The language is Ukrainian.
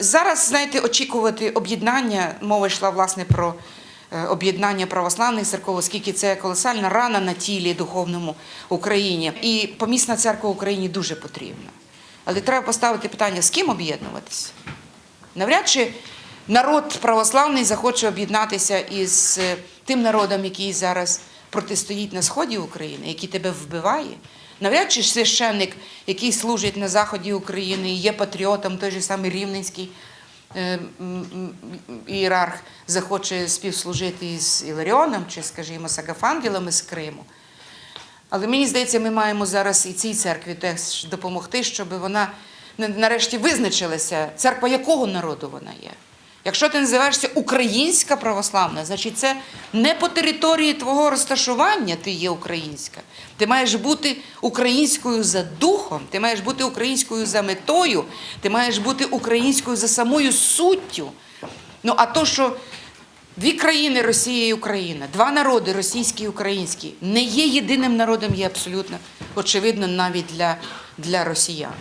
Зараз, знаєте, очікувати об'єднання, мова йшла власне про е, об'єднання православних церков, оскільки це колосальна рана на тілі духовному Україні. І помісна церква Україні дуже потрібна. Але треба поставити питання, з ким об'єднуватися? Навряд чи народ православний захоче об'єднатися із е, тим народом, який зараз протистоїть на сході України, який тебе вбиває. Навряд чи священник, який служить на заході України, є патріотом, той же самий Рівненський е, ієрарх, захоче співслужити з Іларіоном чи, скажімо, з Агафангелами з Криму. Але мені здається, ми маємо зараз і цій церкві теж допомогти, щоб вона на- нарешті визначилася, церква якого народу вона є. Якщо ти називаєшся українська православна, значить це не по території твого розташування ти є українська. Ти маєш бути українською за духом, ти маєш бути українською за метою, ти маєш бути українською за самою суттю. Ну а то, що Дві країни Росія і Україна, два народи російський і український, не є єдиним народом, є абсолютно очевидно навіть для, для росіян.